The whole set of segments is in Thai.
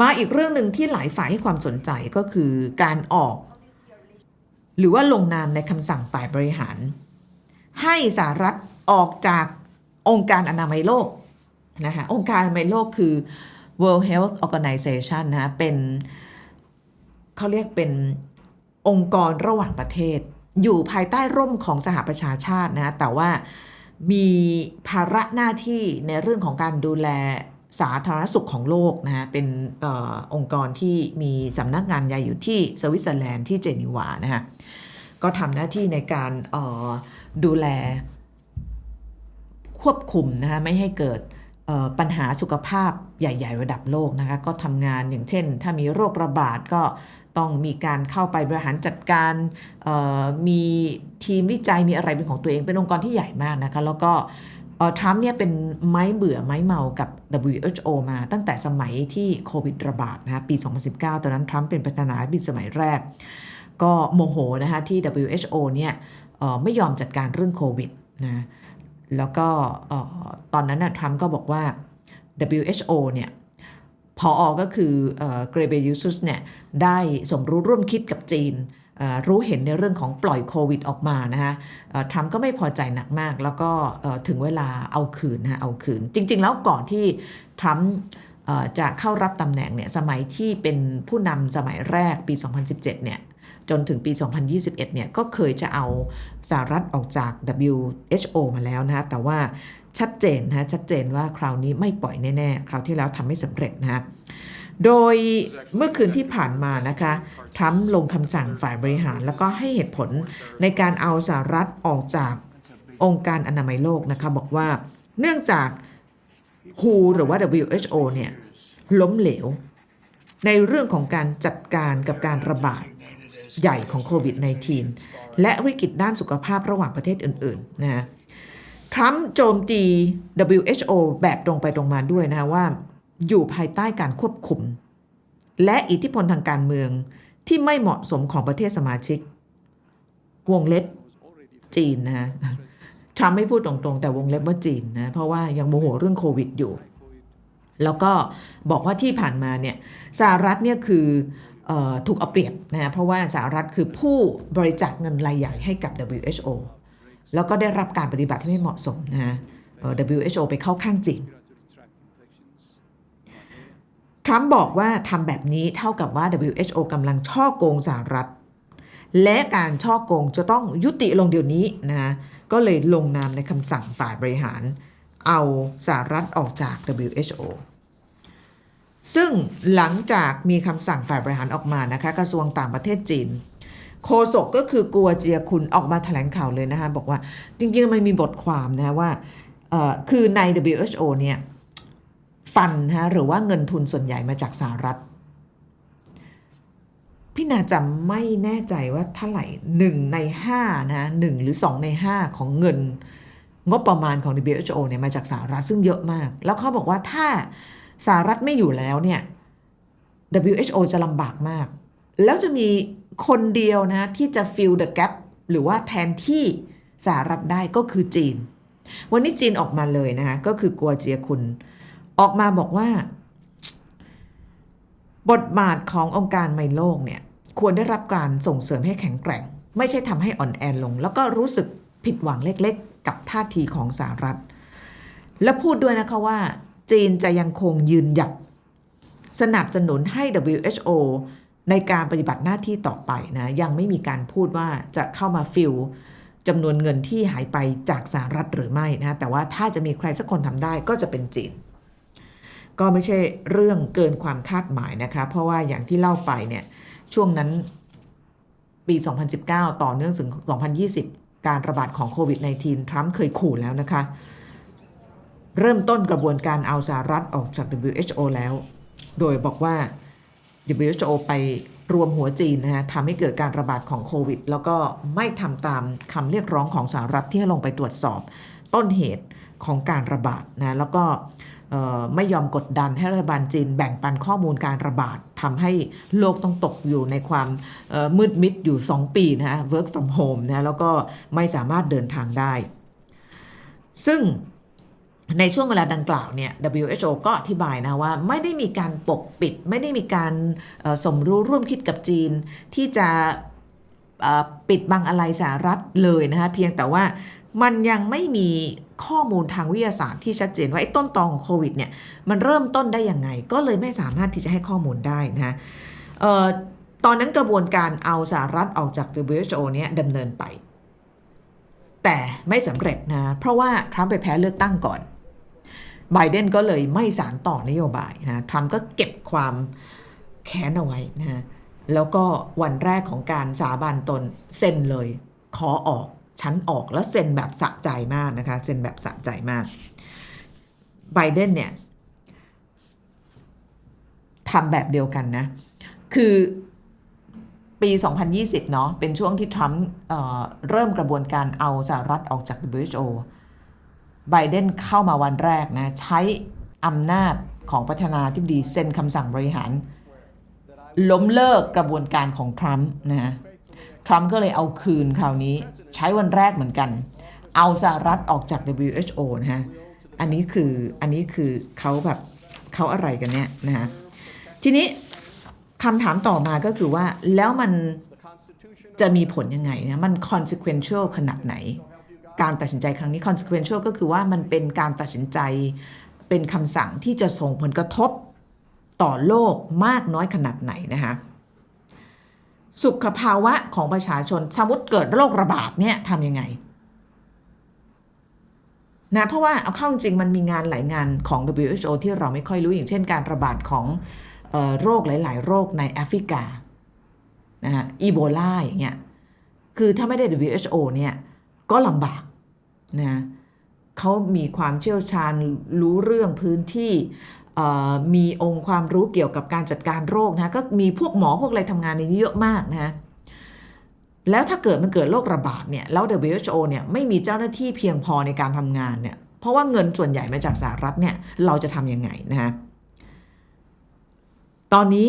มาอีกเรื่องหนึ่งที่หลายฝ่ายให้ความสนใจก็คือการออก หรือว่าลงนามในคำสั่งฝ่ายบริหาร ให้สหรัฐออกจากองค์การอนามัยโลกนะคะองค์การอนามัยโลกคือ World Health Organization นะเป็นเขาเรียกเป็นองค์กรระหว่างประเทศ อยู่ภายใต้ร่มของสหประชาชาตินะแต่ว่ามีภาระหน้าที่ในเรื่องของการดูแล สาธารณสุขของโลกนะฮะเป็นอองค์กรที่มีสำนักงานใหญ่อยู่ที่สวิตเซอร์แลนด์ที่เจนีวานะฮะก็ทำหน้าที่ในการดูแลควบคุมนะคะไม่ให้เกิดปัญหาสุขภาพใหญ่ ๆ ระดับโลกนะคะก็ทำงานอย่างเช่น ถ้ามีโรคระบาดก็ต้องมีการเข้าไปบริหารจัดการมีทีมวิจัยมีอะไรเป็นของตัวเองเป็นองค์กรที่ใหญ่มากนะคะแล้วก็ ทรัมป์เนี่ยเป็นไม้เบื่อไม้เมากับ WHO มาตั้งแต่สมัยที่โควิดระบาดนะะปี 2019 ตอนนั้นทรัมป์เป็นประธานาธิบดีสมัยแรก ก็โมโหนะคะที่ WHO เนี่ยไม่ยอมจัดการเรื่องโควิดนะแล้วก็ตอนนั้นนะทรัมป์ก็บอกว่า WHO เนี่ยพออก็คือเกรเบยูซุสเนี่ยได้สมรู้ร่วมคิดกับจีน รู้เห็นในเรื่องของปล่อยโควิดออกมานะคะทรัมป์ก็ไม่พอใจหนักมาก แล้วก็ถึงเวลาเอาคืนนะเอาคืน จริง ๆ แล้วก่อนที่ทรัมป์จะเข้ารับตำแหน่งเนี่ยสมัยที่เป็นผู้นำสมัยแรกปี 2017 เนี่ยจนถึงปี 2021 เนี่ยก็เคยจะเอาสหรัฐออกจาก WHO มาแล้วนะคะแต่ว่าชัดเจนนะชัดเจนว่าคราวนี้ไม่ปล่อยแน่ ๆ คราวที่แล้วทำไม่สำเร็จนะ โดยเมื่อคืนที่ผ่านมานะคะทรัมป์ลงคำสั่งฝ่ายบริหาร แล้วก็ให้เหตุผลในการเอาสหรัฐออกจากองค์การอนามัยโลกนะคะบอกว่าเนื่องจาก WHO หรือว่า WHO เนี่ยล้มเหลว ในเรื่องของการจัดการกับการระบาดใหญ่ของโควิด -19 และวิกฤตด้านสุขภาพระหว่างประเทศอื่นๆนะฮะทรัมป์โจมตี WHO แบบตรงไปตรงมาด้วยนะว่า อยู่ภายใต้การควบคุม และอิทธิพลทางการเมืองที่ไม่เหมาะสมของประเทศสมาชิก วงเล็บจีนนะทรัมป์ไม่พูดตรงๆ แต่วงเล็บว่าจีนนะเพราะว่ายังโมโหเรื่องโควิดอยู่ แล้วก็บอกว่าที่ผ่านมาเนี่ยสหรัฐเนี่ยคือออถูกเอาเปรียบนะเพราะว่าสหรัฐคือผู้บริจาคเงินรายใหญ่ให้กับ WHO แล้วก็ได้รับการปฏิบัติที่ไม่เหมาะสมนะ WHO ไปเข้าข้างจีน ทรัมป์บอกว่าทำแบบนี้เท่ากับว่า WHO กำลังช่อโกงสหรัฐ และการช่อโกงจะต้องยุติลงเดี๋ยวนี้นะก็เลยลงนามในคำสั่งฝ่ายบริหาร เอาสหรัฐออกจาก WHO ซึ่งหลังจากมีคำสั่งฝ่ายบริหารออกมานะคะกระทรวงต่างประเทศจีนโฆษกก็คือกัวเจียคุณออกมาแถลงข่าวเลยนะคะบอกว่าจริงๆมันมีบทความนะว่าคือใน WHO เนี่ย ฟันฮะหรือว่าเงินทุนส่วนใหญ่มาจากสหรัฐ พี่นาจำไม่แน่ใจว่าเท่าไหร่หนึ่งในห้านะหนึ่งหรือสองในห้าของเงิน งบประมาณของ WHO เนี่ยมาจากสหรัฐซึ่งเยอะมาก แล้วเขาบอกว่าถ้าสหรัฐไม่อยู่แล้วเนี่ย WHO จะลำบากมาก แล้วจะมีคนเดียวนะที่จะ fill the gap หรือว่าแทนที่สหรัฐได้ก็คือจีน วันนี้จีนออกมาเลยนะคะก็คือกัวเจียคุณ ออกมาบอกว่า บทบาทขององค์การไมโลกเนี่ยควรได้รับการส่งเสริมให้แข็งแกร่ง ไม่ใช่ทำให้อ่อนแอลง แล้วก็รู้สึกผิดหวังเล็กๆ กับท่าทีของสหรัฐ และพูดด้วยนะคะว่า จีนจะยังคงยืนหยัดสนับสนุนให้ WHO ในการปฏิบัติหน้าที่ต่อไปนะยังไม่มีการพูดว่าจะเข้ามาฟิลจำนวนเงินที่หายไปจากสหรัฐหรือไม่นะแต่ว่าถ้าจะมีใครสักคนทำได้ก็จะเป็นจีน ก็ไม่ใช่เรื่องเกินความคาดหมายนะคะ เพราะว่าอย่างที่เล่าไปเนี่ยช่วงนั้นปี 2019 ต่อเนื่องถึง 2020 การระบาดของโควิด -19 ทรัมป์เคยขู่แล้วนะคะ เริ่มต้นกระบวนการเอาสหรัฐออกจาก WHO แล้ว โดยบอกว่า WHO ไปรวมหัวจีนนะฮะทำให้เกิดการระบาดของโควิด แล้วก็ไม่ทำตามคำเรียกร้องของสหรัฐที่ให้ลงไปตรวจสอบ ต้นเหตุของการระบาดนะแล้วก็ ไม่ยอมกดดันให้รัฐบาลจีนแบ่งปันข้อมูลการระบาดทำให้โลกต้องตกอยู่ในความมืดมิดอยู่ 2 ปีนะฮะ work from home นะแล้วก็ไม่สามารถเดินทางได้ ซึ่งในช่วงเวลาดังกล่าวเนี่ย WHO ก็อธิบายนะว่าไม่ได้มีการปกปิด ไม่ได้มีการสมรู้ร่วมคิดกับจีนที่จะปิดบังอะไรสหรัฐเลยนะคะเพียงแต่ว่ามันยังไม่มี ข้อมูลทางวิทยาศาสตร์ที่ชัดเจนว่าไอ้ต้นตอของโควิดเนี่ยมันเริ่มต้นได้ยังไง ก็เลยไม่สามารถที่จะให้ข้อมูลได้นะคะเอ่อตอนนั้นกระบวนการเอาสหรัฐออกจาก WHO เนี่ยดำเนินไป แต่ไม่สำเร็จนะ เพราะว่าทรัมป์ไปแพ้เลือกตั้งก่อนไบเดนก็เลยไม่สารต่อนโยบายนะทรัมป์ก็เก็บความแค้นเอาไว้นะแล้วก็วันแรกของการสาบานตนเซ็นเลย ขอออก ฉันออกแล้วเซ็นแบบสะใจมากนะคะเซ็นแบบสะใจมากไบเดนเนี่ยทำแบบเดียวกันนะ คือปี 2020 เนาะเป็นช่วงที่ทรัมป์เริ่มกระบวนการเอาสหรัฐออกจาก WHO ไบเดนเข้ามาวันแรกนะ ใช้อำนาจของประธานาธิบดีเซ็นคำสั่งบริหาร ล้มเลิกกระบวนการของทรัมป์นะ ทรัมป์ก็เลยเอาคืนคราวนี้ใช้วันแรกเหมือนกัน เอาสหรัฐออกจาก WHO นะฮะ อันนี้คืออันนี้คือเขาแบบเขาอะไรกันเนี่ยนะฮะ ทีนี้คำถามต่อมาก็คือว่าแล้วมันจะมีผลยังไงนะมัน consequential ขนาดไหน การตัดสินใจครั้งนี้ consequential ก็คือว่ามันเป็นการตัดสินใจเป็นคำสั่งที่จะส่งผลกระทบต่อโลกมากน้อยขนาดไหนนะคะ สุขภาวะของประชาชน สมมติเกิดโรคระบาดเนี่ยทำยังไงนะเพราะว่าเอาเข้าจริงมันมีงานหลายงานของ WHO ที่เราไม่ค่อยรู้อย่างเช่นการระบาดของออโรคหลาย ๆ โรคในแอฟริกานะฮะอีโบลาอย่างเงี้ยคือถ้าไม่ได้ WHO เนี่ยก็ลำบากนะเขามีความเชี่ยวชาญรู้เรื่องพื้นที่ มีองค์ความรู้เกี่ยวกับการจัดการโรคนะก็มีพวกหมอพวกอะไรทำงานในนี้เยอะมากนะแล้วถ้าเกิดมันเกิดโรคระบาดเนี่ยแล้ว WHO เนี่ยไม่มีเจ้าหน้าที่เพียงพอในการทำงานเนี่ยเพราะว่าเงินส่วนใหญ่มาจากสหรัฐเนี่ยเราจะทำยังไงนะฮะตอนนี้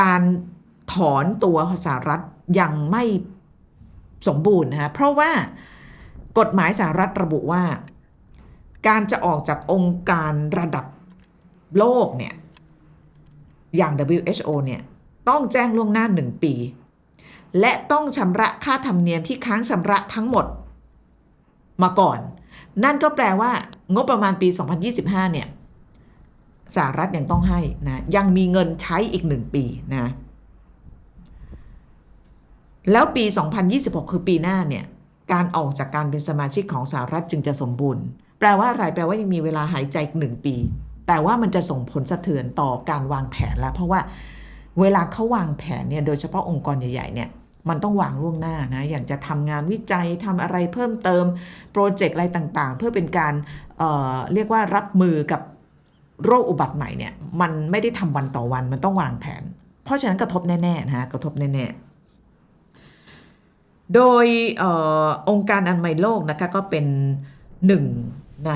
การถอนตัวสหรัฐยังไม่สมบูรณ์นะฮะเพราะว่ากฎหมายสหรัฐระบุว่า การจะออกจากองค์การระดับโลกเนี่ยอย่าง WHO เนี่ยต้องแจ้งล่วงหน้า 1 ปี และต้องชำระค่าธรรมเนียมที่ค้างชำระทั้งหมดมาก่อน นั่นก็แปลว่างบประมาณปี 2025 เนี่ยสหรัฐยังต้องให้นะยังมีเงินใช้อีก 1 ปีนะแล้วปี 2026 คือปีหน้าเนี่ยการออกจากการเป็นสมาชิกของสหรัฐจึงจะสมบูรณ์ แปลว่าอะไรแปลว่ายังมีเวลาหายใจอีกหนึ่งปี แต่ว่ามันจะส่งผลสะเทือนต่อการวางแผนแล้ว เพราะว่าเวลาเขาวางแผนเนี่ยโดยเฉพาะองค์กรใหญ่ๆเนี่ยมันต้องวางล่วงหน้านะ อย่างจะทำงานวิจัยทำอะไรเพิ่มเติม โปรเจกต์อะไรต่างๆ เพื่อเป็นการเเรียกว่ารับมือกับโรคอุบัติใหม่เนี่ย มันไม่ได้ทำวันต่อวันมันต้องวางแผน เพราะฉะนั้นกระทบแน่ๆนะกระทบแน่ๆ โดยออองค์การอนามัยโลกนะคะก็เป็นหนึ่ง ใน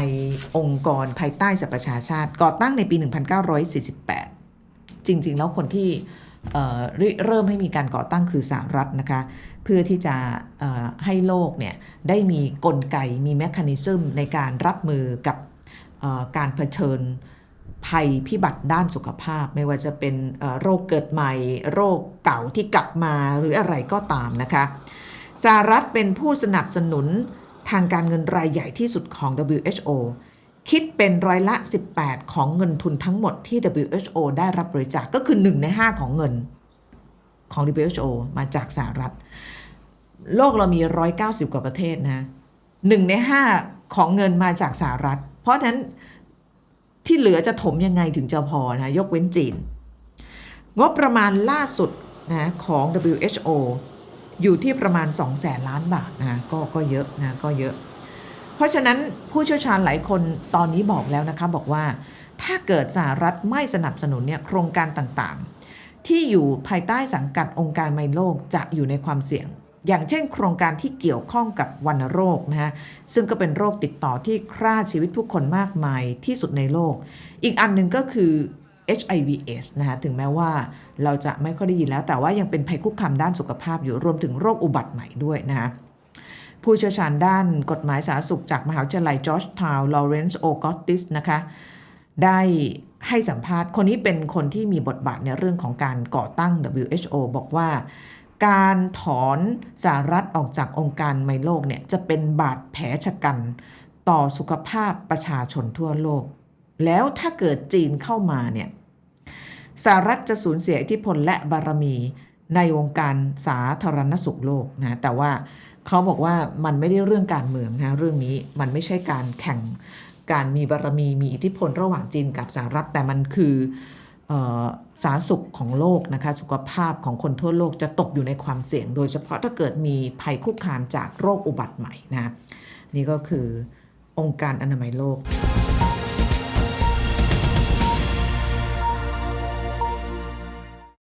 องค์กรภายใต้สหประชาชาติ ก่อตั้งในปี 1948 จริง ๆ แล้วคนที่เริเริ่มให้มีการก่อตั้งคือสหรัฐนะคะ เพื่อที่จะให้โลกเนี่ยได้มีกลไกมีแมคานิซึมในการรับมือกับการเผชิญภัยพิบัติด้านสุขภาพ ไม่ว่าจะเป็นโรคเกิดใหม่ โรคเก่าที่กลับมาหรืออะไรก็ตามนะคะสหรัฐเป็นผู้สนับสนุน ทางการเงินรายใหญ่ที่สุดของ WHO คิดเป็นร้อยละ 18 ของเงินทุนทั้งหมดที่ WHO ได้รับบริจาคกก็คือ 1 ใน 5 ของเงินของ WHO มาจากสหรัฐ โลกเรามี 190 กว่าประเทศนะหนึ่งใน 5 ของเงินมาจากสหรัฐ เพราะฉะนั้นที่เหลือจะถมยังไงถึงจะพอนะยกเว้นจีน งบประมาณล่าสุดนะของ WHO อยู่ที่ประมาณ 2 0 0แสนล้านบาทนะก็ก็เยอะนะก็เยอะ เพราะฉะนั้นผู้เชี่ยวชาญหลายคนตอนนี้บอกแล้วนะคะบอกว่าถ้าเกิดสหรัฐไม่สนับสนุนเนี่ยโครงการต่างๆ ที่อยู่ภายใต้สังกัดองค์การไมโลกจะอยู่ในความเสี่ยง อย่างเช่น โครงการที่เกี่ยวข้องกับวัณโรคนะฮะซึ่งก็เป็นโรคติดต่อที่ฆ่าชีวิตผู้คนมากมายที่สุดในโลก อีกอันหนึ่งก็คือ HIVS นะคะถึงแม้ว่าเราจะไม่ค่อยได้ยินแล้ว แต่ว่ายังเป็นภัยคุกคามด้านสุขภาพอยู่รวมถึงโรคอุบัติใหม่ด้วยนะคะผู้เชี่ยวชาญด้านกฎหมายสาธารณสุขจากมหาวิทยาลัยจอร์จทาวน์ลอเรนซ์โอกอตติสนะคะได้ให้สัมภาษณ์คนนี้เป็นคนที่มีบทบาทในเรื่องของการก่อตั้ง WHO บอกว่าการถอนสหรัฐออกจากองค์การไมโลกเนี่ยจะเป็นบาดแผลชะกันต่อสุขภาพประชาชนทั่วโลก แล้วถ้าเกิดจีนเข้ามาเนี่ยสหรัฐจะสูญเสียอิทธิพลและบารมีในวงการสาธารณสุขโลกนะแต่ว่าเขาบอกว่ามันไม่ได้เรื่องการเมืองนะเรื่องนี้มันไม่ใช่การแข่งการมีบารมีมีอิทธิพลระหว่างจีนกับสหรัฐ แต่มันคือออสาธารณสุขของโลกนะคะสุขภาพของคนทั่วโลกจะตกอยู่ในความเสี่ยง โดยเฉพาะถ้าเกิดมีภัยคุกคามจากโรคอุบัติใหม่นะนี่ก็คือองค์การอนามัยโลก